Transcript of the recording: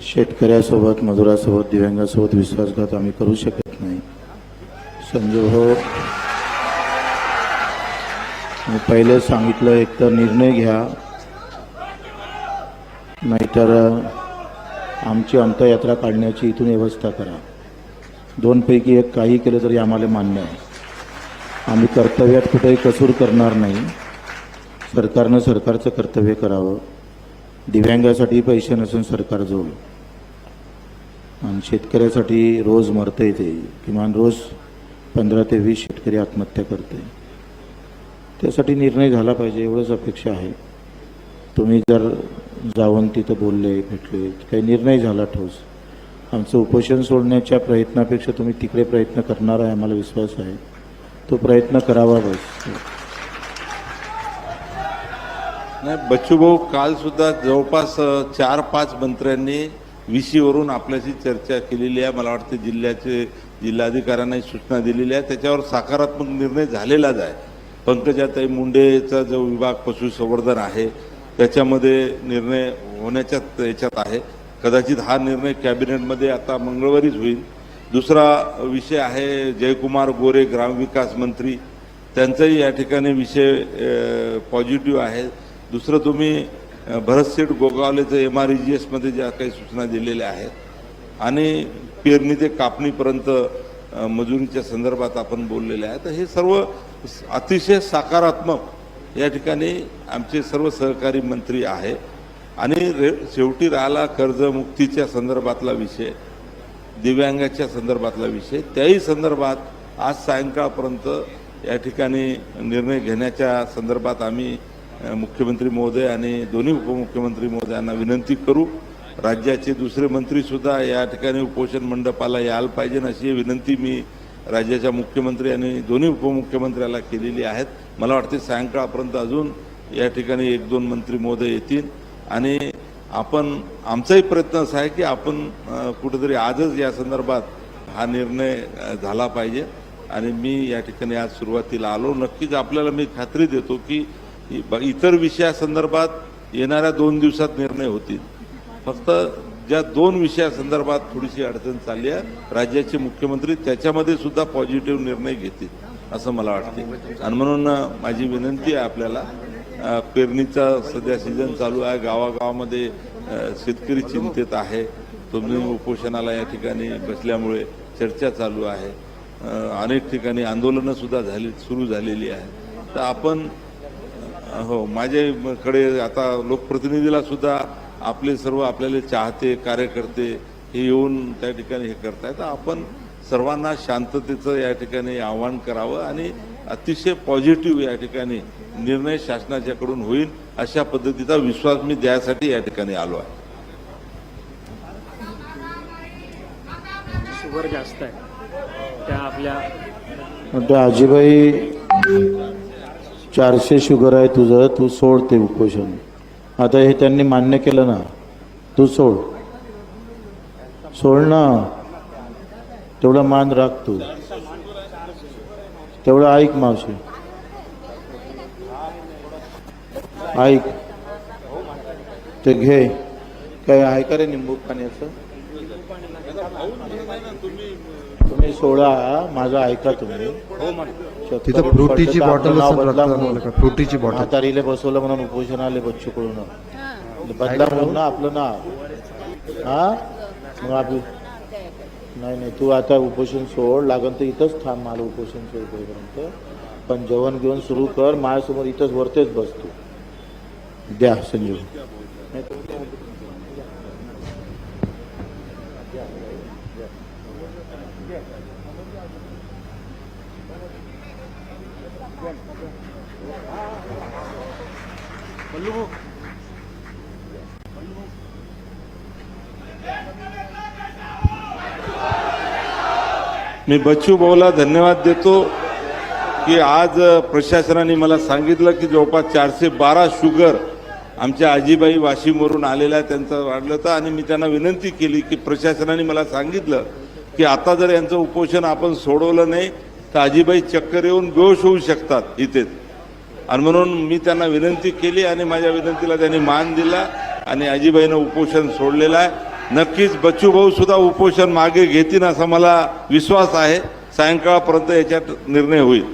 शेतकऱ्यासोबत मजुरासोबत दिव्यांगासोबत विश्वासघात आम्ही करू शकत नाही. संजय भाऊ मी पहिले सांगितलं एक तर निर्णय घ्या. नाहीतर आमची अंतयात्रा काढण्याची इथून व्यवस्था करा. दोनपैकी एक काही केलं तरी आम्हाला मान्य आहे. आम्ही कर्तव्यात कुठेही कसूर करणार नाही. सरकारनं सरकारचं कर्तव्य करावं. दिव्यांगासाठी पैसे नसून सरकार जोड आणि शेतकऱ्यासाठी रोज मरते ते. किमान रोज पंधरा ते वीस शेतकरी आत्महत्या करते त्यासाठी निर्णय झाला पाहिजे एवढंच अपेक्षा आहे. तुम्ही जर जाऊन तिथं बोलले भेटले काही निर्णय झाला ठोस. आमचं उपोषण सोडण्याच्या प्रयत्नापेक्षा तुम्ही तिकडे प्रयत्न करणार आहे आम्हाला विश्वास आहे. तो प्रयत्न करावा बस. नाही बच्चूभाऊ कालसुद्धा जवळपास चार पाच मंत्र्यांनी विसीवरून आपल्याशी चर्चा केलेली आहे. मला वाटतं जिल्ह्याचे जिल्हाधिकाऱ्यांनाही सूचना दिलेली आहे त्याच्यावर सकारात्मक निर्णय झालेलाच आहे. पंकजाताई मुंडेचा जो विभाग पशुसंवर्धन आहे त्याच्यामध्ये निर्णय होण्याच्या याच्यात आहे. कदाचित हा निर्णय कॅबिनेटमध्ये आता मंगळवारीच होईल. दुसरा विषय आहे जयकुमार गोरे ग्रामविकास मंत्री. त्यांचाही या ठिकाणी विषय पॉझिटिव्ह आहे. दुसरं तुम्ही भरतसेठ गोगावलेचं एम आर ई जी एसमध्ये ज्या काही सूचना दिलेल्या आहेत आणि पेरणी ते कापणीपर्यंत मजुरीच्या संदर्भात आपण बोललेले आहे तर हे सर्व अतिशय सकारात्मक या ठिकाणी आमचे सर्व सहकारी मंत्री आहे आणि रे शेवटी राहिला कर्जमुक्तीच्या संदर्भातला विषय दिव्यांगाच्या संदर्भातला विषय. त्याही संदर्भात आज सायंकाळपर्यंत या ठिकाणी निर्णय घेण्याच्या संदर्भात आम्ही मुख्यमंत्री महोदय आणि दोन्ही उपमुख्यमंत्री महोदयांना विनंती करू. राज्याचे दुसरे मंत्रीसुद्धा या ठिकाणी उपोषण मंडपाला यायला पाहिजे अशी विनंती मी राज्याच्या मुख्यमंत्री आणि दोन्ही उपमुख्यमंत्र्याला केलेली आहेत. मला वाटते सायंकाळपर्यंत अजून या ठिकाणी एक दोन मंत्री महोदय येतील. आणि आपण आमचाही प्रयत्न असा आहे की आपण कुठेतरी आजच या संदर्भात हा निर्णय झाला पाहिजे. आणि मी या ठिकाणी आज सुरुवातीला आलो. नक्कीच आपल्याला मी खात्री देतो की इतर विषयासंदर्भात येणाऱ्या दोन दिवसात निर्णय होतील. फक्त ज्या दोन विषयासंदर्भात थोडीशी अडचण चालली आहे राज्याचे मुख्यमंत्री त्याच्यामध्ये सुद्धा पॉझिटिव्ह निर्णय घेतील असं मला वाटते. आणि म्हणून माझी विनंती आहे आपल्याला पेरणीचा सध्या सीझन चालू आहे गावागावामध्ये शेतकरी चिंतेत आहे. तुम्ही उपोषणाला या ठिकाणी बसल्यामुळे चर्चा चालू आहे. अनेक ठिकाणी आंदोलनंसुद्धा झाली सुरू झालेली आहे. तर आपण हो माझ्याकडे आता लोकप्रतिनिधीला सुद्धा आपले सर्व आपल्याला चाहते कार्यकर्ते हे येऊन त्या ठिकाणी हे करतायत. तर आपण सर्वांना शांततेचं या ठिकाणी आवाहन करावं आणि अतिशय पॉझिटिव्ह या ठिकाणी निर्णय शासनाच्याकडून होईल अशा पद्धतीचा विश्वास मी द्यासाठी या ठिकाणी आलो आहे. शुगर जास्त आहे त्या आपल्या म्हणतो आजीबाई चारशे शुगर आहे तुझं तू सोड ते उपोषण. आता हे त्यांनी मान्य केलं ना तू सोड. सोड ना तेवढा मान राख तू. तेवढं ऐक मावशी. ऐक. ते घे. काय आहे का रे निंबू पाण्याचं? तुम्ही सोडा माझं ऐका तुम्ही. तिथं फ्रुटीची बॉटल? फ्रुटीची बॉटल. म्हातारीले बसवलं म्हणून उपोषणाले बच्चू कडून बदला म्हणून ना आपलं नाव. हा? मग आपलं नाही नाही. तू आता उपोषण सोड. लागन तर इथंच थांब. मला उपोषण सोडेपर्यंत पण जेवण घेऊन सुरू कर. माझ्यासमोर इथंच वरतेच बस तू. द्या संजीव. मी बच्चू भाऊला धन्यवाद देतो की आज प्रशासनाने मला सांगितलं की जवळपास चारशे बारा शुगर आमच्या आजीबाई वाशिमवरून आलेल्या आहे त्यांचं वाढलं होतं आणि मी त्यांना विनंती केली की प्रशासनाने मला सांगितलं की आता जर यांचं उपोषण आपण सोडवलं नाही तर आजीबाई चक्कर येऊन बेहोश होऊ शकतात इथेच आणि म्हणून मी त्यांना विनंती केली आणि माझ्या विनंतीला त्यांनी मान दिला आणि आजीबाईनं उपोषण सोडलेलं आहे. नक्कीच बच्चू भाऊ सुद्धा उपोषण मागे घेतील असा मला विश्वास आहे. सायंकाळपर्यंत याच्यात निर्णय होईल.